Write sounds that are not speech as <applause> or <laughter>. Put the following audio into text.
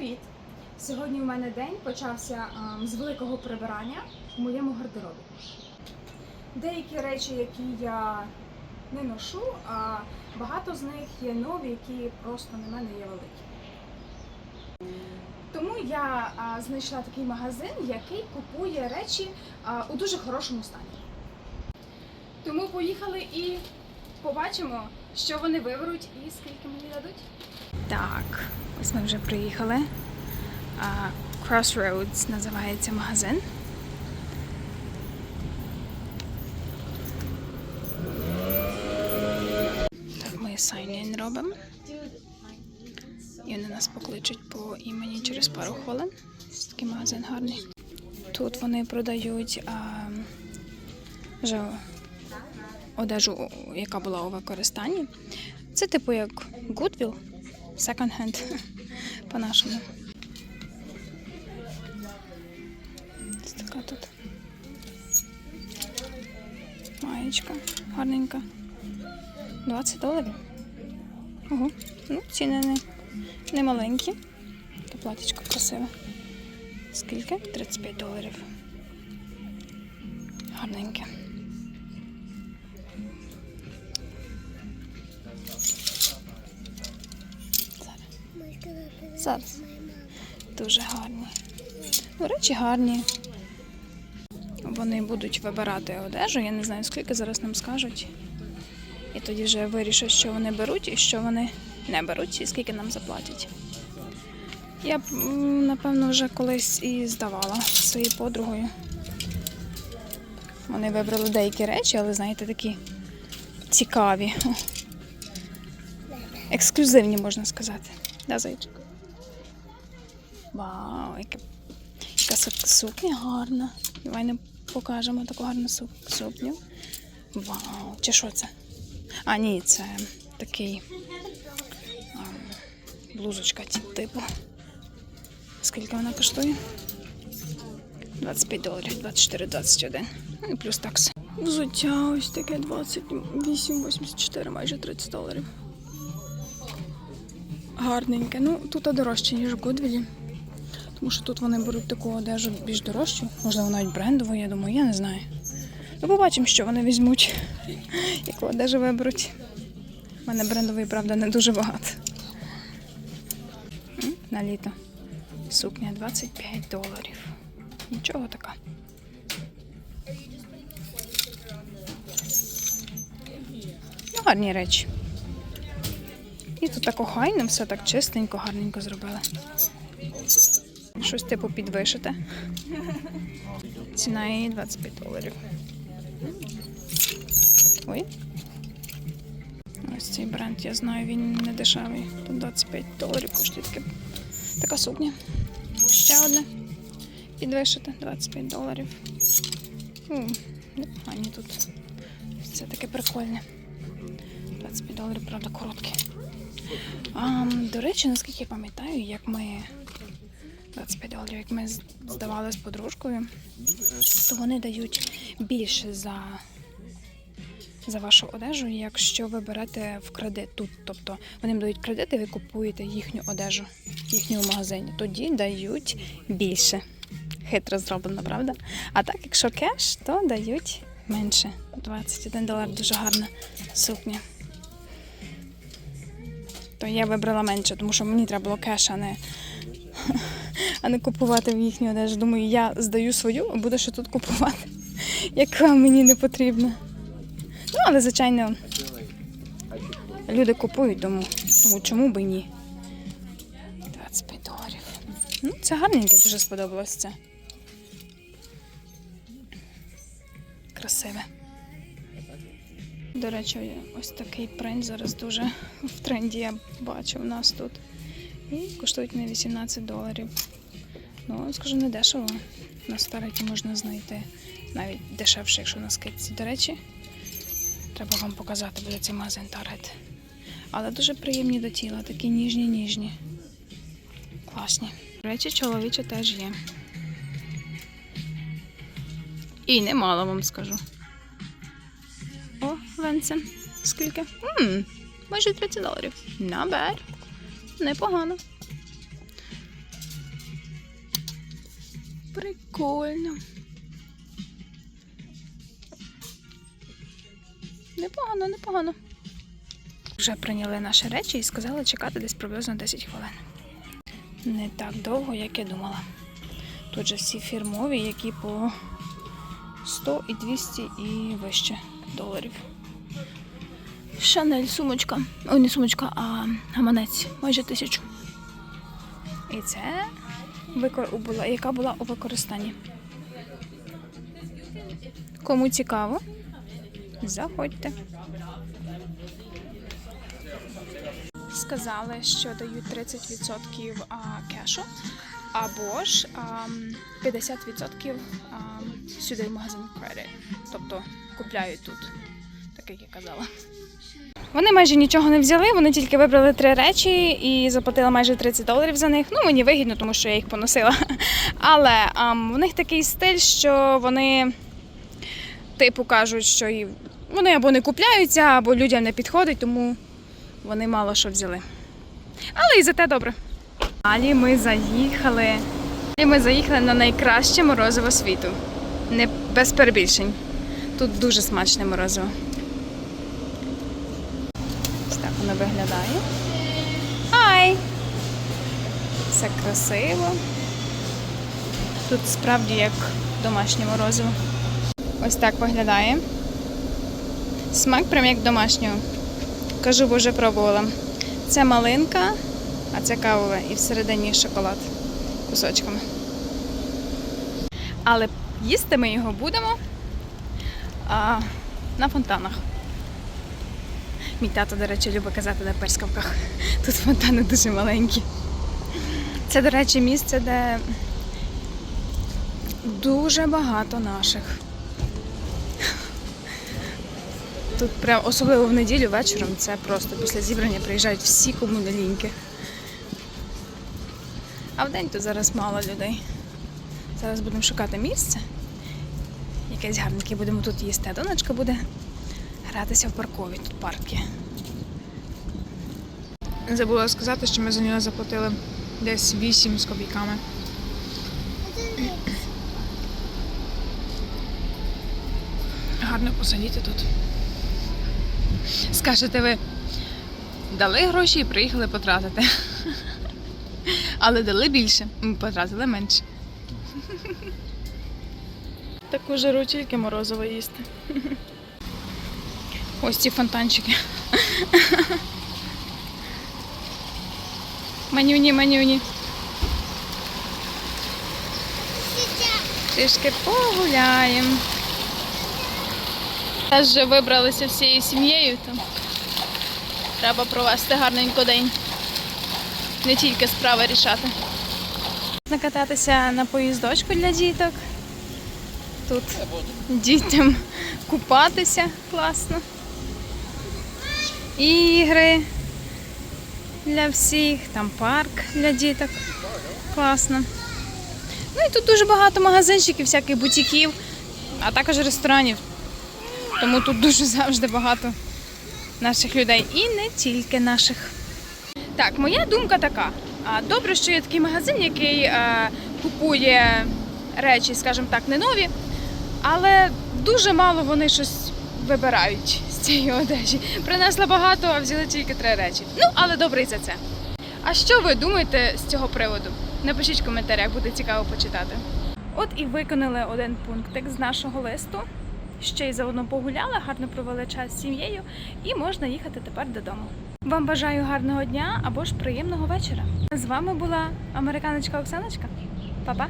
Привіт! Сьогодні у мене день почався ем, з великого прибирання в моєму гардеробі. Деякі речі, які я не ношу, а багато з них є нові, які просто на мене є великі. Тому я а, знайшла такий магазин, який купує речі а, у дуже хорошому стані. Тому поїхали і побачимо, що вони виберуть і скільки мені дадуть. Так, ось ми вже приїхали. Crossroads називається магазин. Так, ми sign-in робимо. І вони нас покличуть по імені через пару хвилин. Такий магазин гарний. Тут вони продають а, вже одежу, яка була у використанні. Це типу як Goodwill, second hand <laughs> по-нашому. Така тут. Маєчка гарненька. 20 доларів. Ого. Ну, ціни не, не маленькі. Та платічко красиве. Скільки? 35 доларів. Гарненьке. Зараз. Дуже гарні. Ну, речі гарні. Вони будуть вибирати одежу. Я не знаю, скільки зараз нам скажуть. І тоді вже вирішать, що вони беруть і що вони не беруть, і скільки нам заплатять. Я б, напевно, вже колись і здавала своєю подругою. Вони вибрали деякі речі, але, знаєте, такі цікаві. Ексклюзивні, можна сказати. Да, зайчик? Вау, яка, яка су- сукня гарна. Давай не покажемо таку гарну су- сукню. Вау, чи що це? А, ні, це такий ам, блузочка типу. Скільки вона коштує? 25 доларів, 24, 21. Ну і плюс такс. Взуття ось таке 28,84, майже 30 доларів. Гарненьке. Ну, тут дорожче, ніж в Гудвілі. Тому що тут вони беруть таку одежу більш дорожчу, можливо, навіть брендову, я думаю, я не знаю. Ну, побачимо, що вони візьмуть, <laughs> яку одежу виберуть. У мене брендової, правда, не дуже багато. На літо. Сукня 25 доларів. Нічого така. Ну, гарні речі. І тут так охайно, все так чистенько, гарненько зробили. Щось типу підвишите. Ціна її 25 доларів. Ой. Ось цей бренд, я знаю, він не дешевий. Тут 25 доларів коштує таке, така сукня. Ще одне. Підвишите 25 доларів. Непогані тут. Це таке прикольне. 25 доларів, правда, коротке. А, до речі, наскільки я пам'ятаю, як ми 25 доларів, як ми здавали з подружкою, то вони дають більше за, за вашу одежу, якщо ви берете в кредит тут. Тобто вони дають кредит і ви купуєте їхню одежу в їхньому магазині. Тоді дають більше. Хитро зроблено, правда? А так, якщо кеш, то дають менше. 21 долар дуже гарна сукня. То я вибрала менше, тому що мені треба було кеш, а не, <laughs> а не купувати в їхню одежу. Думаю, я здаю свою, а буду ще тут купувати, <laughs> яка мені не потрібна. Ну, але, звичайно, люди купують, тому, тому чому би ні? 25 доларів. Ну, це гарненьке, дуже сподобалось це. Красиве. До речі, ось такий принт зараз дуже в тренді я бачу у нас тут. І коштують не 18 доларів. Ну, скажу, не дешево. На стариті можна знайти навіть дешевше, якщо на скидці. До речі, треба вам показати буде цей магазин Target. Але дуже приємні до тіла, такі ніжні-ніжні. Класні. До речі, чоловічі теж є. І немало вам скажу. О, Венсен. Скільки? Ммм, майже 30 доларів. Not bad. Непогано. Прикольно. Непогано, непогано. Вже прийняли наші речі і сказали чекати десь приблизно 10 хвилин. Не так довго, як я думала. Тут же всі фірмові, які по 100 і 200 і вище доларів. Шанель сумочка. Ой, не сумочка, а гаманець. Майже тисячу. І це була, яка була у використанні. Кому цікаво, заходьте. Сказали, що дають 30% кешу, або ж а, 50% сюди в магазин Credit. Тобто купляють тут, так як я казала. Вони майже нічого не взяли, вони тільки вибрали три речі і заплатила майже 30 доларів за них. Ну, мені вигідно, тому що я їх поносила. <laughs> Але ам, в них такий стиль, що вони, типу, кажуть, що вони або не купляються, або людям не підходить, тому вони мало що взяли. Але і за те добре. Далі ми заїхали. Далі ми заїхали на найкраще морозиво світу. Не без перебільшень. Тут дуже смачне морозиво. Воно виглядає. Ай! Все красиво. Тут справді як домашнє морозиво. Ось так виглядає. Смак прям як домашнього. Кажу, бо вже пробувала. Це малинка, а це кавове і всередині шоколад кусочками. Але їсти ми його будемо а, на фонтанах. Мій тато, до речі, любить казати на перскавках. Тут фонтани дуже маленькі. Це, до речі, місце, де дуже багато наших. Тут прям особливо в неділю вечором це просто після зібрання приїжджають всі кому не ліньки. А в день тут зараз мало людей. Зараз будемо шукати місце. Якесь гарненьке будемо тут їсти. А донечка буде гратися в паркові. Тут парк є. Забула сказати, що ми за нього заплатили десь 8 з копійками. Гарно посидіти тут. Скажете ви, дали гроші і приїхали потратити. Але дали більше, ми потратили менше. Таку жару тільки морозиво їсти. Ось ці фонтанчики. Манюні, манюні. Трішки погуляємо. Зараз вже вибралися всією сім'єю, то треба провести гарненько день. Не тільки справи рішати. Накататися на поїздочку для діток. Тут дітям купатися класно. Ігри для всіх, там парк для діток. Класно. Ну і тут дуже багато магазинчиків, всяких бутіків, а також ресторанів. Тому тут дуже завжди багато наших людей. І не тільки наших. Так, моя думка така. Добре, що є такий магазин, який е, купує речі, скажімо так, не нові, але дуже мало вони щось вибирають цієї одежі. Принесла багато, а взяли тільки три речі. Ну, але добре за це. А що ви думаєте з цього приводу? Напишіть в коментарях, буде цікаво почитати. От і виконали один пунктик з нашого листу. Ще й заодно погуляли, гарно провели час з сім'єю і можна їхати тепер додому. Вам бажаю гарного дня або ж приємного вечора. З вами була американочка Оксаночка. Па-па!